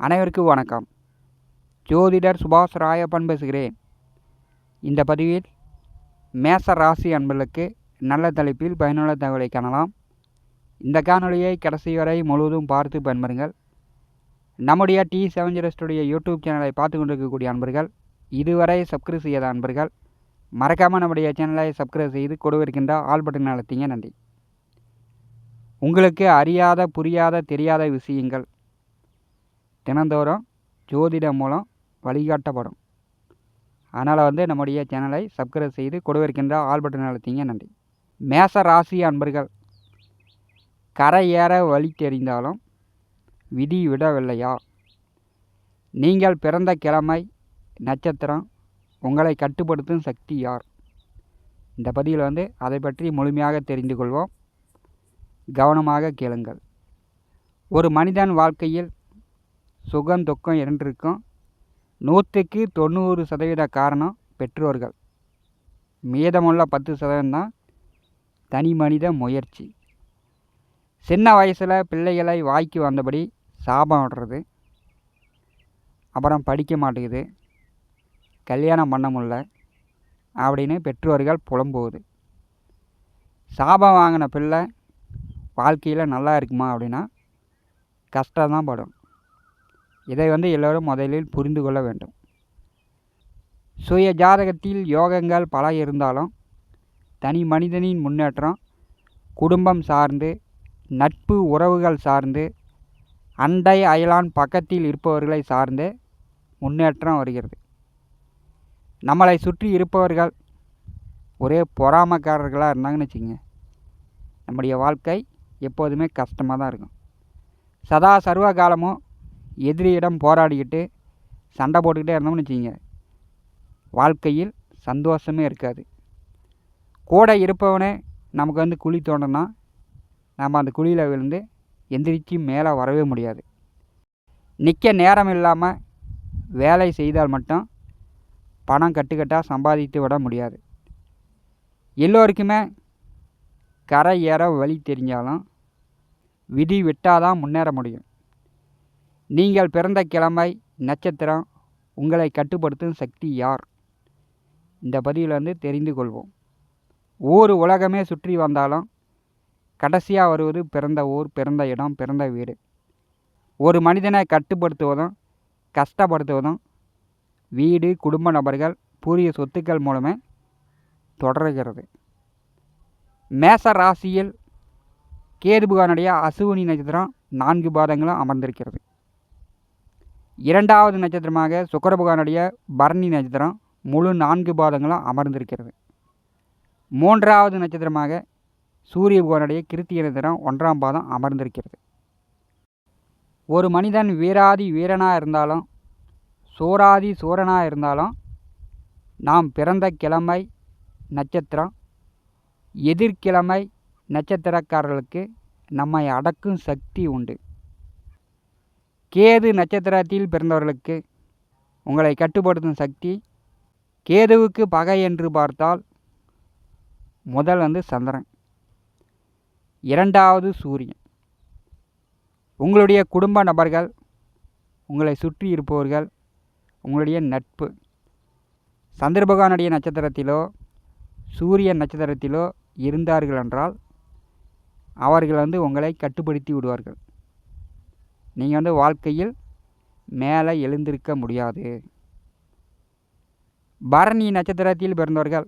அனைவருக்கும் வணக்கம். ஜோதிடர் சுபாஷ் ராயப்பன் பேசுகிறேன். இந்த பதிவில் மேச ராசி அன்பர்களுக்கு நல்ல தலைப்பில் பயனுள்ள தகவலை காணலாம். இந்த காணொலியை கடைசி வரை முழுவதும் பார்த்து பயன்பெறுங்கள். நம்முடைய டி செவன் ஜீரோஸ்டுடைய யூடியூப் சேனலை பார்த்து கொண்டிருக்கக்கூடிய அன்பர்கள் இதுவரை சப்ஸ்கிரைப் செய்யாத அன்பர்கள் மறக்காமல் நம்முடைய சேனலை சப்ஸ்கிரைப் செய்து கொடுவிருக்கின்ற ஆல் பட்டன் அழுத்திங்க நன்றி. உங்களுக்கு அறியாத புரியாத தெரியாத விஷயங்கள் தினந்தோறும் ஜோதிடம் மூலம் வழிகாட்டப்படும். அதனால் வந்து நம்முடைய சேனலை சப்ஸ்கிரைப் செய்து கொடுவிருக்கின்ற ஆல் பட்டன் அழுத்திங்க நன்றி. மேச ராசி அன்பர்கள் கரை ஏற வழி தெரிந்தாலும் விதி விடவில்லையா? நீங்கள் பிறந்த கிழமை நட்சத்திரம் உங்களை கட்டுப்படுத்தும் சக்தி யார்? இந்த பதிவில் வந்து அதை பற்றி முழுமையாக தெரிந்து கொள்வோம். கவனமாக கேளுங்கள். ஒரு மனிதன் வாழ்க்கையில் சுகம் துக்கம் இரண்டிற்கும் நூற்றுக்கு தொண்ணூறு சதவீத காரணம் பெற்றோர்கள். மீதமுள்ள பத்து சதவீதம் தான் தனி மனித முயற்சி. சின்ன வயசில் பிள்ளைகளை வாய்க்கு வந்தபடி சாபம் விடுறது அப்புறம் படிக்க மாட்டேங்குது கல்யாணம் பண்ண முடில அப்படின்னு பெற்றோர்கள் புலம்புவது. சாபம் வாங்கின பிள்ளை வாழ்க்கையில் நல்லா இருக்குமா அப்படின்னா கஷ்டம் தான் படும். இதை வந்து எல்லோரும் முதலில் புரிந்து கொள்ள வேண்டும். சுய ஜாதகத்தில் யோகங்கள் பல இருந்தாலும் தனி மனிதனின் முன்னேற்றம் குடும்பம் சார்ந்து நட்பு உறவுகள் சார்ந்து அண்டை அயலான் பக்கத்தில் இருப்பவர்களை சார்ந்து முன்னேற்றம் வருகிறது. நம்மளை சுற்றி இருப்பவர்கள் ஒரே பொறாமக்காரர்களாக இருந்தாங்கன்னு வச்சுக்கோங்க. நம்முடைய வாழ்க்கை எப்போதுமே கஷ்டமாக தான் இருக்கும். சதா சர்வ காலமும் எதிரியிடம் போராடிக்கிட்டு சண்டை போட்டுக்கிட்டே இருந்தோம்னு வச்சுக்கோங்க. வாழ்க்கையில் சந்தோஷமே இருக்காது. கூட இருப்பவனே நமக்கு வந்து குழி தோண்டனா நம்ம அந்த குழியில் விழுந்து எந்திரிச்சு மேலே வரவே முடியாது. நிற்க நேரம் இல்லாமல் வேலை செய்தால் மட்டும் பணம் கட்டுக்கட்டாக சம்பாதித்து விட முடியாது. எல்லோருக்குமே கரை ஏற வழி தெரிஞ்சாலும் விதி விட்டால் தான் முன்னேற முடியும். நீங்கள் பிறந்த கிழமை நட்சத்திரம் உங்களை கட்டுப்படுத்தும் சக்தி யார்? இந்த பதிவிலிருந்து தெரிந்து கொள்வோம். ஊர் உலகமே சுற்றி வந்தாலும் கடைசியாக வருவது பிறந்த ஊர் பிறந்த இடம் பிறந்த வீடு. ஒரு மனிதனை கட்டுப்படுத்துவதும் கஷ்டப்படுத்துவதும் வீடு குடும்ப நபர்கள் பூரிய சொத்துக்கள் மூலமே தொடர்கிறது. மேச ராசியில் கேதுபுகானுடைய அசுவினி நட்சத்திரம் நான்கு பாதங்களும் அமர்ந்திருக்கிறது. இரண்டாவது நட்சத்திரமாக சுக்கர புகானுடைய பரணி நட்சத்திரம் முழு நான்கு பாதங்களும் அமர்ந்திருக்கிறது. மூன்றாவது நட்சத்திரமாக சூரிய பகவானுடைய கிருத்திய நட்சத்திரம் ஒன்றாம் பாதம் அமர்ந்திருக்கிறது. ஒரு மனிதன் வீராதி வீரனாக இருந்தாலும் சோராதி சோரனாக இருந்தாலும் நாம் பிறந்த கிழமை நட்சத்திரம் எதிர்கிழமை நட்சத்திரக்காரர்களுக்கு நம்மை அடக்கும் சக்தி உண்டு. கேது நட்சத்திரத்தில் பிறந்தவர்களுக்கு உங்களை கட்டுப்படுத்தும் சக்தி கேதுவுக்கு பகை என்று பார்த்தால் முதல் வந்து சந்திரன். இரண்டாவது சூரியன். உங்களுடைய குடும்ப நபர்கள் உங்களை சுற்றி இருப்பவர்கள் உங்களுடைய நட்பு. சந்திர பகவானுடைய நட்சத்திரத்திலோ சூரிய நட்சத்திரத்திலோ இருந்தார்கள் என்றால் அவர்கள் வந்து உங்களை கட்டுப்படுத்தி விடுவார்கள். நீங்கள் வந்து வாழ்க்கையில் மேலே எழுந்திருக்க முடியாது. பரணி நட்சத்திரத்தில் பிறந்தவர்கள்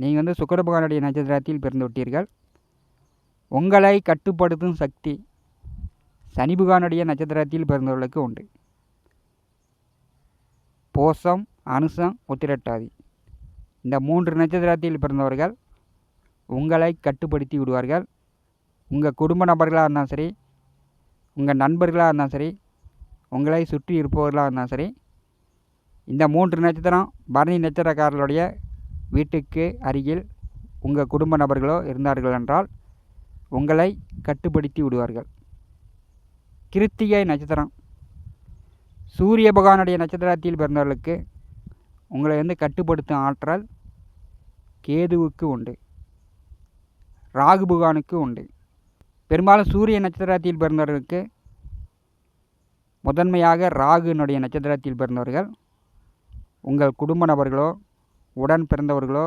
நீங்கள் வந்து சுக்கர பகவானுடைய நட்சத்திரத்தில் பிறந்து விட்டீர்கள். உங்களை கட்டுப்படுத்தும் சக்தி சனி பகவானுடைய நட்சத்திரத்தில் பிறந்தவர்களுக்கு உண்டு. போசம் அனுசம் உத்திரட்டாதி. இந்த மூன்று நட்சத்திரத்தில் பிறந்தவர்கள் உங்களை கட்டுப்படுத்தி விடுவார்கள். உங்கள் குடும்ப நபர்களாக இருந்தாலும் சரி உங்கள் நண்பர்களாக இருந்தாலும் சரி உங்களை சுற்றி இருப்பவர்களாக இருந்தாலும் சரி இந்த மூன்று நட்சத்திரம் பரணி நட்சத்திரக்காரர்களுடைய வீட்டுக்கு அருகில் உங்கள் குடும்ப நபர்களோ இருந்தார்கள் என்றால் உங்களை கட்டுப்படுத்தி விடுவார்கள். கிருத்திகை நட்சத்திரம். சூரிய பகவானுடைய நட்சத்திரத்தில் பிறந்தவர்களுக்கு உங்களை வந்து கட்டுப்படுத்தும் ஆற்றல் கேதுவுக்கு உண்டு ராகு பகவானுக்கு உண்டு. பெரும்பாலும் சூரிய நட்சத்திரத்தில் பிறந்தவர்களுக்கு முதன்மையாக ராகுனுடைய நட்சத்திரத்தில் பிறந்தவர்கள் உங்கள் குடும்ப நபர்களோ உடன் பிறந்தவர்களோ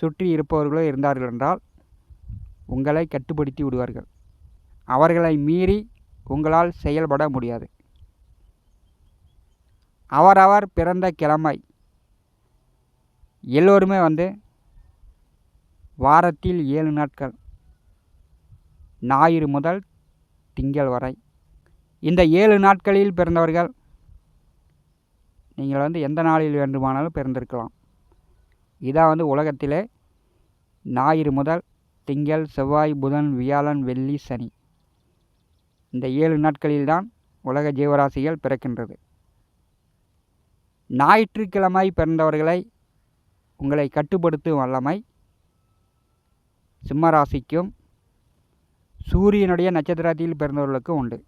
சுற்றி இருப்பவர்களோ இருந்தார்கள் என்றால் உங்களை கட்டுப்படுத்தி விடுவார்கள். அவர்களை மீறி உங்களால் செயல்பட முடியாது. அவரவர் பிறந்த கிழமை எல்லோருமே வந்து வாரத்தில் ஏழு நாட்கள் ஞாயிறு முதல் திங்கள் வரை. இந்த ஏழு நாட்களில் பிறந்தவர்கள் நீங்கள் வந்து எந்த நாளில் வேண்டுமானாலும் பிறந்திருக்கலாம். இதான் வந்து உலகத்திலே ஞாயிறு முதல் திங்கள் செவ்வாய் புதன் வியாழன் வெள்ளி சனி. இந்த ஏழு நாட்களில்தான் உலக ஜீவராசிகள் பிறக்கின்றது. ஞாயிற்றுக்கிழமை பிறந்தவர்களை உங்களை கட்டுப்படுத்தும் வல்லமை சிம்மராசிக்கும் சூரியனுடைய நட்சத்திரத்தில் பிறந்தவர்களுக்கும் உண்டு.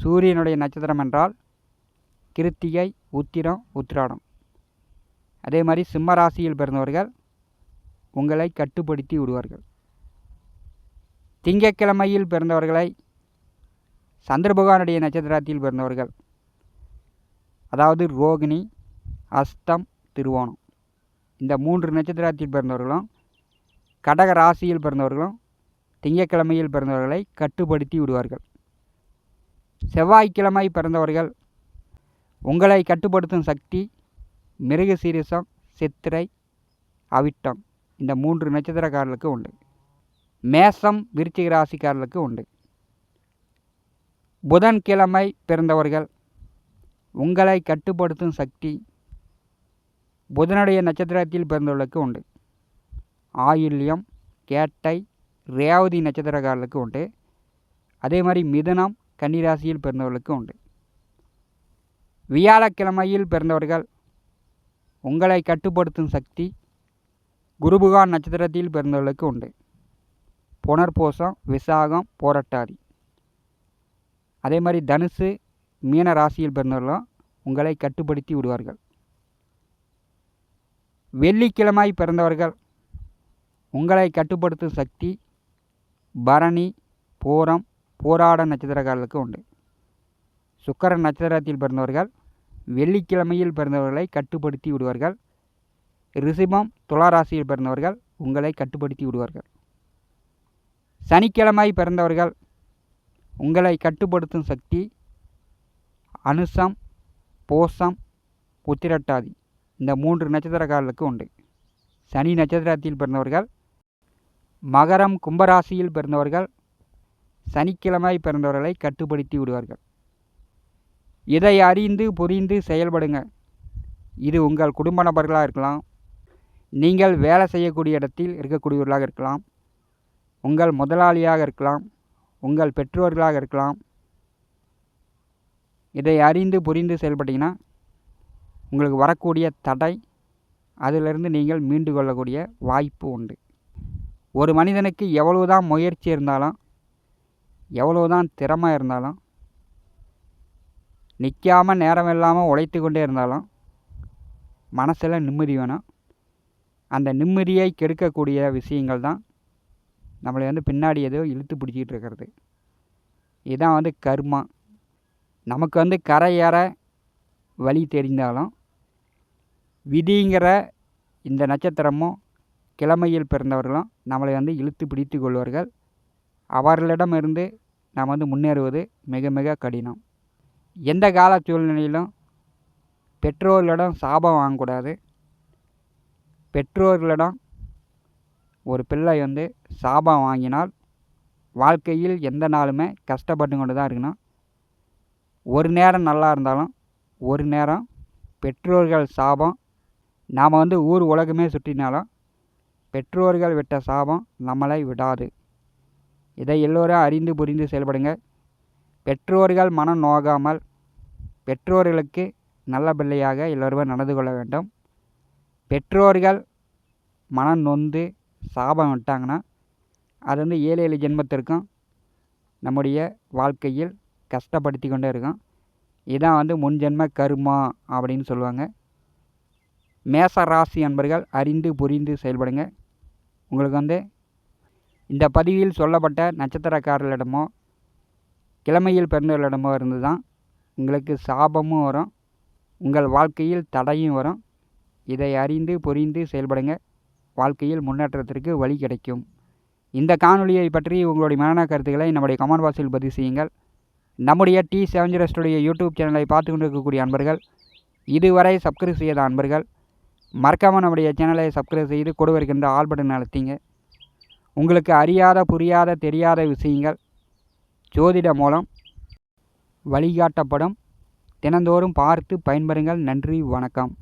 சூரியனுடைய நட்சத்திரம் என்றால் கிருத்திகை உத்திரம் உத்திராடம். அதே மாதிரி சிம்ம ராசியில் பிறந்தவர்கள் உங்களை கட்டுப்படுத்தி விடுவார்கள். திங்கக்கிழமையில் பிறந்தவர்களை சந்திர பகவானுடைய நட்சத்திரத்தில் பிறந்தவர்கள் அதாவது ரோகிணி அஸ்தம் திருவோணம். இந்த மூன்று நட்சத்திரத்தில் பிறந்தவர்களும் கடக ராசியில் பிறந்தவர்களும் திங்கக்கிழமையில் பிறந்தவர்களை கட்டுப்படுத்தி விடுவார்கள். செவ்வாய்க்கிழமை பிறந்தவர்கள் உங்களை கட்டுப்படுத்தும் சக்தி மிருக சீரிசம் சித்திரை அவிட்டம் இந்த மூன்று நட்சத்திரக்காரர்களுக்கு உண்டு. மேசம் விருச்சிக ராசிக்காரர்களுக்கு உண்டு. புதன்கிழமை பிறந்தவர்கள் உங்களை கட்டுப்படுத்தும் சக்தி புதனுடைய நட்சத்திரத்தில் பிறந்தவர்களுக்கு உண்டு. ஆயுள்யம் கேட்டை ரேவதி நட்சத்திரக்காரர்களுக்கு உண்டு. அதே மாதிரி மிதனம் கன்னிராசியில் பிறந்தவர்களுக்கு உண்டு. வியாழக்கிழமையில் பிறந்தவர்கள் உங்களை கட்டுப்படுத்தும் சக்தி குருபுகான் நட்சத்திரத்தில் பிறந்தவர்களுக்கு உண்டு. புனர்பூசம் விசாகம் போராட்டாதி. அதே மாதிரி தனுசு மீன ராசியில் பிறந்தவர்களும் உங்களை கட்டுப்படுத்தி விடுவார்கள். வெள்ளிக்கிழமை பிறந்தவர்கள் உங்களை கட்டுப்படுத்தும் சக்தி பரணி பூரம் போராட நட்சத்திரக்காரர்களுக்கு உண்டு. சுக்கர நட்சத்திரத்தில் பிறந்தவர்கள் வெள்ளிக்கிழமையில் பிறந்தவர்களை கட்டுப்படுத்தி விடுவார்கள். ரிஷிபம் துளாராசியில் பிறந்தவர்கள் உங்களை கட்டுப்படுத்தி விடுவார்கள். சனிக்கிழமை பிறந்தவர்கள் உங்களை கட்டுப்படுத்தும் சக்தி அனுசம் போசம் உத்திரட்டாதி. இந்த மூன்று நட்சத்திரக்காரர்களுக்கு உண்டு. சனி நட்சத்திரத்தில் பிறந்தவர்கள் மகரம் கும்பராசியில் பிறந்தவர்கள் சனிக்கிழமை பிறந்தவர்களை கட்டுப்படுத்தி விடுவார்கள். இதை அறிந்து புரிந்து செயல்படுங்க. இது உங்கள் குடும்ப நபர்களாக இருக்கலாம். நீங்கள் வேலை செய்யக்கூடிய இடத்தில் இருக்கக்கூடியவர்களாக இருக்கலாம். உங்கள் முதலாளியாக இருக்கலாம். உங்கள் பெற்றோர்களாக இருக்கலாம். இதை அறிந்து புரிந்து செயல்பட்டிங்கன்னா உங்களுக்கு வரக்கூடிய தடை அதிலிருந்து நீங்கள் மீண்டு கொள்ளக்கூடிய வாய்ப்பு உண்டு. ஒரு மனிதனுக்கு எவ்வளவுதான் முயற்சி இருந்தாலும் எவ்வளவுதான் திறமை இருந்தாலும் நிற்காமல் நேரம் இல்லாமல் உழைத்து கொண்டே இருந்தாலும் மனசில் நிம்மதி வேணும். அந்த நிம்மதியை கெடுக்கக்கூடிய விஷயங்கள் தான் நம்மளை வந்து பின்னாடி ஏதோ இழுத்து பிடிச்சிக்கிட்டு இருக்கிறது. இதுதான் வந்து கர்மா. நமக்கு வந்து கரையேற வழி தெரிந்தாலும் விதிங்கிற இந்த நட்சத்திரமும் கிழமையில் பிறந்தவர்களும் நம்மளை வந்து இழுத்து பிடித்து கொள்வார்கள். அவர்களிடமிருந்து நாம் வந்து முன்னேறுவது மிக மிக கடினம். எந்த கால சூழ்நிலையிலும் பெற்றோர்களிடம் சாபம் வாங்கக்கூடாது. பெற்றோர்களிடம் ஒரு பிள்ளை வந்து சாபம் வாங்கினால் வாழ்க்கையில் எந்த நாளுமே கஷ்டப்பட்டு கொண்டு தான் இருக்கணும். ஒரு நேரம் நல்லா இருந்தாலும் ஒரு நேரம் பெற்றோர்கள் சாபம் நாம் வந்து ஊர் உலகமே சுற்றினாலும் பெற்றோர்கள் விட்ட சாபம் நம்மளை விடாது. இதை எல்லோரும் அறிந்து புரிந்து செயல்படுங்க பெற்றோர்கள் மனம் நோகாமல் பெற்றோர்களுக்கு நல்ல பிள்ளையாக எல்லோருமே நடந்து கொள்ள வேண்டும். பெற்றோர்கள் மனம் நொந்து சாபம் விட்டாங்கன்னா அது வந்து ஏழு ஏழு ஜென்மத்திற்கும் நம்முடைய வாழ்க்கையில் கஷ்டப்படுத்தி கொண்டே இருக்கும். இதான் வந்து முன்ஜென்ம கருமா அப்படின்னு சொல்லுவாங்க. மேச ராசி அன்பர்கள் அறிந்து புரிந்து செயல்படுங்க உங்களுக்கு வந்து இந்த பதிவில் சொல்லப்பட்ட நட்சத்திரக்காரர்களிடமோ கிழமையில் பிறந்தவர்களிடமோ இருந்து தான் உங்களுக்கு சாபமும் வரும் உங்கள் வாழ்க்கையில் தடையும் வரும். இதை அறிந்து புரிந்து செயல்படுங்க. வாழ்க்கையில் முன்னேற்றத்திற்கு வழி கிடைக்கும். இந்த காணொலியை பற்றி உங்களுடைய மரண கருத்துக்களை நம்முடைய கமெண்ட் பாக்ஸில் பதிவு செய்யுங்கள். நம்முடைய டி செவன் யூடியூப் சேனலை பார்த்து கொண்டு இருக்கக்கூடிய அன்பர்கள் இதுவரை சப்ஸ்கிரைப் செய்யாத அன்பர்கள் மறக்காமல் நம்முடைய சேனலை சப்ஸ்கிரைப் செய்து கூட வருகின்ற ஆல் பட்டன் அழுத்திங்க உங்களுக்கு அறியாத புரியாத தெரியாத விஷயங்கள் ஜோதிட மூலம் வழிகாட்டப்படும். தினந்தோறும் பார்த்து பயன்பெறுங்கள். நன்றி வணக்கம்.